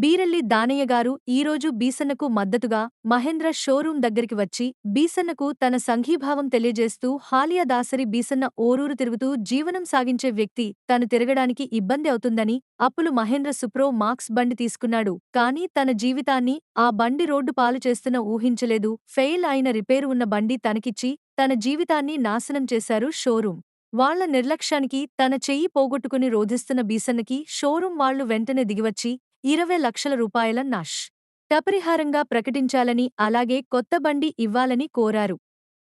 బీరల్లి దానయ్య గారు ఈరోజు బీసన్నకు మద్దతుగా మహేంద్ర షోరూం దగ్గరికి వచ్చి బీసన్నకు తన సంఘీభావం తెలియజేస్తూ హాలియా దాసరి బీసన్న ఓరూరు తిరుగుతూ జీవనం సాగించే వ్యక్తి తను తిరగడానికి ఇబ్బంది అవుతుందని అప్పులు మహేంద్ర సుప్రో మార్క్స్ బండి తీసుకున్నాడు. కానీ తన జీవితాన్ని ఆ బండి రోడ్డు పాలు చేస్తున్న ఊహించలేదు. ఫెయిల్ అయిన రిపేరు ఉన్న బండి తనకిచ్చి తన జీవితాన్ని నాశనం చేశారు షోరూం. వాళ్ళ నిర్లక్ష్యానికి తన చెయ్యి పోగొట్టుకుని రోధిస్తున్న బీసన్నకి షోరూం వాళ్ళు వెంటనే దిగివచ్చి ఇరవై లక్షల రూపాయల నష్. టపరిహారంగా ప్రకటించాలని అలాగే కొత్త బండి ఇవ్వాలని కోరారు.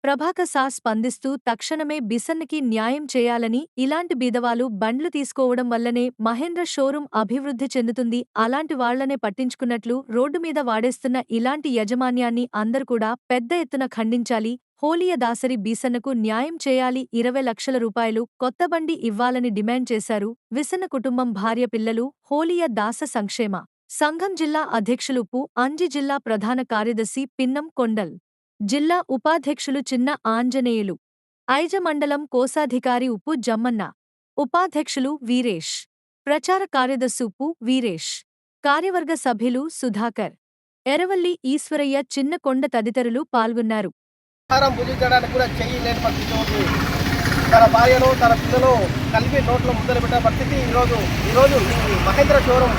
ప్రభాకర్ సా స్పందిస్తూ తక్షణమే బిసన్నకి న్యాయం చేయాలని ఇలాంటి బీదవాలు బండ్లు తీసుకోవడం వల్లనే మహేంద్ర షోరూం అభివృద్ధి చెందుతుంది అలాంటి వాళ్ళనే పట్టించుకున్నట్లు రోడ్డు మీద వాడేస్తున్న ఇలాంటి యజమాన్యాన్ని అందరు కూడా పెద్ద ఎత్తున ఖండించాలి హోలియదాసరి బీసన్నకు న్యాయం చేయాలి ఇరవై లక్షల రూపాయలు కొత్త బండి ఇవ్వాలని డిమాండ్ చేశారు విసన్న కుటుంబం భార్య పిల్లలు హోలియ దాస సంక్షేమ. సంఘం జిల్లా అధ్యక్షులు పు. అంజి జిల్లా ప్రధాన కార్యదర్శి పిన్నం కొండల్. జిల్లా ఉపాధ్యక్షులు చిన్న ఆంజనేయులు. ఐజ మండలం కోశాధికారి ఉప్పు జమ్మన్న. ఉపాధ్యక్షులు వీరేష్. ప్రచార కార్యదర్శి ఉప్పు వీరేష్. కార్యవర్గ సభ్యులు సుధాకర్. ఎరవల్లి ఈశ్వరయ్య చిన్న కొండ తదితరులు పాల్గొన్నారు. ఆహారం భుజించడానికి కూడా చెయ్యి లేని పరిస్థితి ఉంది. తన భార్యను తన పిల్లలు కలిపి నోట్లో ముద్దలు పెట్టే పరిస్థితి ఈరోజు ఈరోజు మహేంద్ర షోరూమ్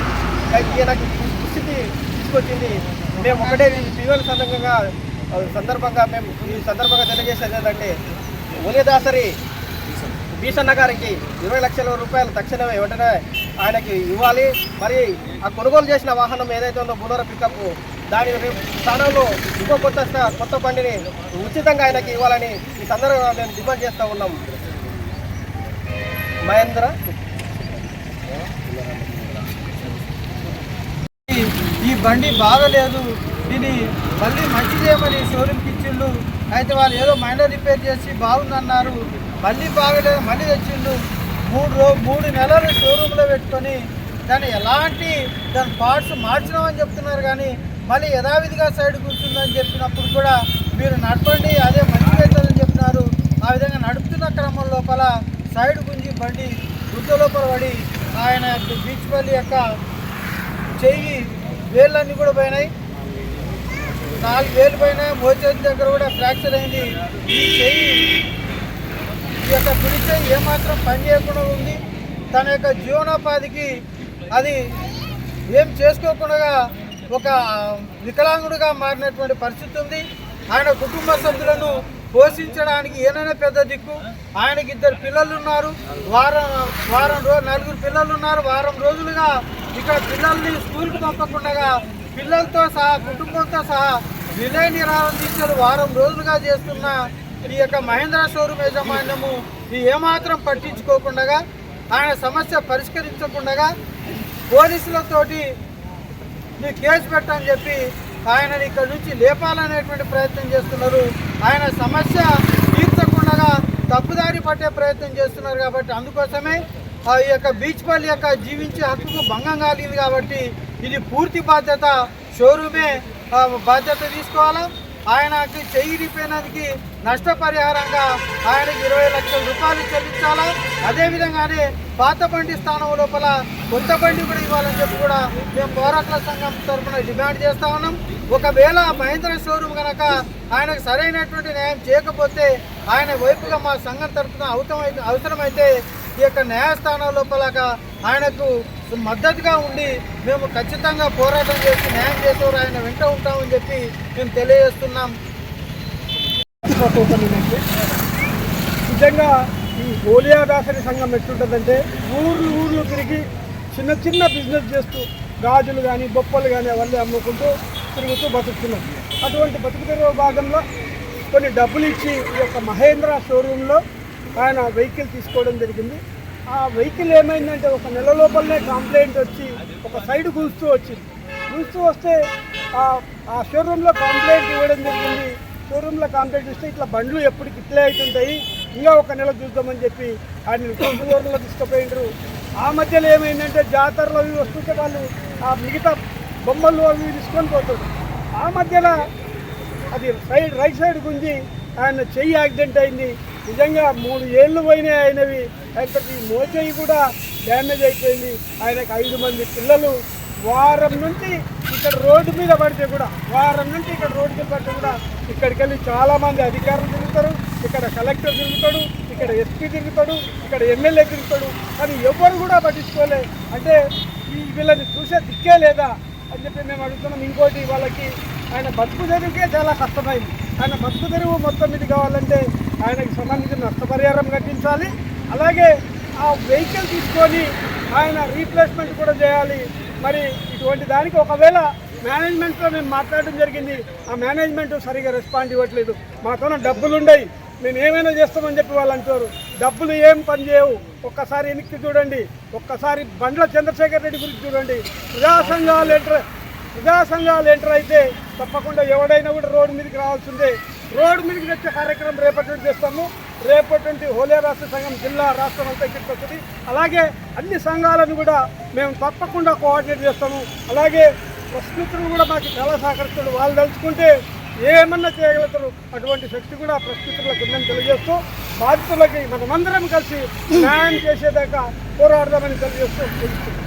ఈయనకి దుస్థితి తీసుకొచ్చింది. మేము ఒకటే పిల్లల సందర్భంగా సందర్భంగా మేము ఈ సందర్భంగా తెలియజేసేది ఏంటంటే ఉలిదాసరి భీషణ గారికి ఇరవై లక్షల రూపాయలు తక్షణమే వెంటనే ఆయనకి ఇవ్వాలి. మరి ఆ కొనుగోలు చేసిన వాహనం ఏదైతే ఉందో బులోర పికప్ దాని స్థానంలో ఇంకో కొత్త కొత్త బండిని ఉచితంగా ఆయనకి ఇవ్వాలని ఈ సందర్భంగా మేము డిమాండ్ చేస్తూ ఉన్నాం. మహేంద్ర. ఈ- ఈ బండి బాగలేదు దీన్ని మళ్ళీ మంచి చేయమని షోరూమ్కి ఇచ్చిండు. అయితే వాళ్ళు ఏదో మైనర్ రిపేర్ చేసి బాగుందన్నారు. మళ్ళీ బాగలేదు మళ్ళీ తెచ్చిండు. మూడు రో మూడు నెలలు షోరూంలో పెట్టుకొని దాన్ని ఎలాంటి దాని పార్ట్స్ మార్చినామని చెప్తున్నారు కానీ మళ్ళీ యథావిధిగా సైడ్ కూర్చుందని చెప్పినప్పుడు కూడా మీరు నడపండి అదే మంచిగా చెప్తున్నారు. ఆ విధంగా నడుపుతున్న క్రమం లోపల సైడ్ గుంజి బండి గుడ్డ లోపల పడి ఆయన బీచ్ పల్లి యొక్క చెయ్యి వేళ్ళన్నీ కూడా పోయినాయి. నాలుగు వేలు పైన మోచేతి దగ్గర కూడా ఫ్రాక్చర్ అయింది. ఈ చెయ్యి ఈ యొక్క కుడి చెయ్యి ఏమాత్రం పని చేయకుండా ఉంది. తన యొక్క జీవనోపాధికి అది ఏం చేసుకోకుండా ఒక వికలాంగుడిగా మారినటువంటి పరిస్థితి ఉంది. ఆయన కుటుంబ సభ్యులను పోషించడానికి ఈయననే పెద్ద దిక్కు. ఆయనకి ఇద్దరు పిల్లలు ఉన్నారు వారం వారం రోజు నలుగురు పిల్లలు ఉన్నారు వారం రోజులుగా ఇక్కడ పిల్లల్ని స్కూల్కి పంపకుండా పిల్లలతో సహా కుటుంబంతో సహా విలయ నిరాహారం దీక్షలు వారం రోజులుగా చేస్తున్న ఈ యొక్క మహేంద్ర షోరూమ్ యజమాన్యము ఇది ఏమాత్రం పట్టించుకోకుండా ఆయన సమస్య పరిష్కరించకుండా పోలీసులతోటి నీ కేసు పెట్టని చెప్పి ఆయనని ఇక్కడ నుంచి లేపాలనేటువంటి ప్రయత్నం చేస్తున్నారు. ఆయన సమస్య తీర్చకుండా తప్పుదారి పట్టే ప్రయత్నం చేస్తున్నారు కాబట్టి అందుకోసమే ఆ యొక్క బీచ్ పల్లి యొక్క జీవించే హక్కుకు భంగం కలిగింది కాబట్టి ఇది పూర్తి బాధ్యత షోరూమే బాధ్యత తీసుకోవాలా? ఆయనకి చెయ్యి ఇరిపోయినందుకు నష్టపరిహారంగా ఆయనకి ఇరవై లక్షల రూపాయలు చెల్లించాలా? అదేవిధంగానే పాత బండి స్థానం లోపల కొత్త బండి కూడా ఇవ్వాలని చెప్పి కూడా మేము పోరాట్ల సంఘం తరఫున డిమాండ్ చేస్తా ఉన్నాం. ఒకవేళ మహేంద్ర షోరూమ్ కనుక ఆయనకు సరైనటువంటి న్యాయం చేయకపోతే ఆయన వైపుగా మా సంఘం తరఫున అవసరమైతే అవసరమైతే ఈ యొక్క న్యాయస్థానం లోపలగా ఆయనకు మద్దతుగా ఉండి మేము ఖచ్చితంగా పోరాటం చేసి న్యాయం చేసేవారు ఆయన వెంట ఉంటామని చెప్పి మేము తెలియజేస్తున్నాం. నిజంగా ఈ హోలియా దాసరి సంఘం ఎట్లుంటుందంటే ఊర్లు ఊర్లు తిరిగి చిన్న చిన్న బిజినెస్ చేస్తూ గాజులు కానీ బొప్పలు కానీ అవన్నీ అమ్ముకుంటూ తిరుగుతూ బతుకుతున్నాం అటువంటి బతుకు భాగంలో కొన్ని డబ్బులు ఇచ్చి ఈ యొక్క మహేంద్ర షోరూంలో ఆయన వెహికల్ తీసుకోవడం జరిగింది. ఆ వెహికల్ ఏమైందంటే ఒక నెల లోపలనే కంప్లైంట్ వచ్చి ఒక సైడ్ కూస్తూ వచ్చింది. కూస్తూ వస్తే ఆ- షోరూంలో కంప్లైంట్ ఇవ్వడం జరిగింది. షోరూంలో కంప్లైంట్ ఇస్తే ఇట్లా బండ్లు ఎప్పటికి ఇట్లే అవుతుంటాయి ఇంకా ఒక నెల చూద్దామని చెప్పి ఆయన షోరూంలో తీసుకుపోయినారు ఆ మధ్యలో ఏమైందంటే జాతరలో అవి వస్తుంటే వాళ్ళు ఆ మిగతా బొమ్మలు అవి తీసుకొని పోతాడు ఆ మధ్యలో అది సైడ్ రైట్ సైడ్ గుంజి ఆయన చెయ్యి యాక్సిడెంట్ అయింది. నిజంగా మూడు ఏళ్ళు పోయినాయి ఆయనవి. అయితే ఈ మోచేయి కూడా డ్యామేజ్ అయిపోయింది. ఆయనకు ఐదు మంది పిల్లలు. వారం నుంచి ఇక్కడ రోడ్డు మీద పడితే కూడా వారం నుంచి ఇక్కడ రోడ్డు మీద పడితే కూడా ఇక్కడికి వెళ్ళి చాలామంది అధికారులు తిరుగుతారు. ఇక్కడ కలెక్టర్ తిరుగుతాడు ఇక్కడ ఎస్పీ తిరుగుతాడు ఇక్కడ ఎమ్మెల్యే తిరుగుతాడు. కానీ ఎవరు కూడా పట్టించుకోలే. అంటే ఈ వీళ్ళని చూసే దిక్కే లేదా అని చెప్పి మేము అడుగుతున్నాం. ఇంకోటి వాళ్ళకి ఆయన బతుకు తెరువుకే చాలా కష్టమైంది. ఆయన బతుకు తెరువు మొత్తం ఇది కావాలంటే ఆయనకి సంబంధించిన నష్టపరిహారం కట్టించాలి. అలాగే ఆ వెహికల్ తీసుకొని ఆయన రీప్లేస్మెంట్ కూడా చేయాలి. మరి ఇటువంటి దానికి ఒకవేళ మేనేజ్మెంట్తో మేము మాట్లాడడం జరిగింది ఆ మేనేజ్మెంట్ సరిగా రెస్పాండ్ ఇవ్వట్లేదు. మాతో డబ్బులు ఉండయి. మేము ఏమైనా చేస్తామని చెప్పి వాళ్ళు అంటారు డబ్బులు ఏం పని చేయవు. ఒక్కసారి వెనక్కి చూడండి. ఒక్కసారి బండ్ల చంద్రశేఖర్ రెడ్డి గురించి చూడండి. ప్రజా సంఘాలు ఎంటర్ ప్రజా సంఘాలు ఎంటర్ అయితే తప్పకుండా ఎవడైనా కూడా రోడ్డు మీదకి రావాల్సిందే. రోడ్డు మీదకి తెచ్చే కార్యక్రమం రేపటి నుండి చేస్తాము. రేపటి నుండి హోలే రాష్ట్ర సంఘం జిల్లా రాష్ట్రం అంతా ఇక్కడికి వస్తుంది. అలాగే అన్ని సంఘాలను కూడా మేము తప్పకుండా కోఆర్డినేట్ చేస్తాము. అలాగే ప్రశ్నితులు కూడా మాకు చాలా సహకరిస్తారు. వాళ్ళు తలుచుకుంటే ఏమన్నా చేయగలుగుతారు. అటువంటి శక్తి కూడా ప్రశ్నితులకు ఉందని తెలియజేస్తూ బాధితులకి మనమందరం కలిసి న్యాయం చేసేదాకా పోరాడదామని తెలియజేస్తూ ముగిస్తున్నాం.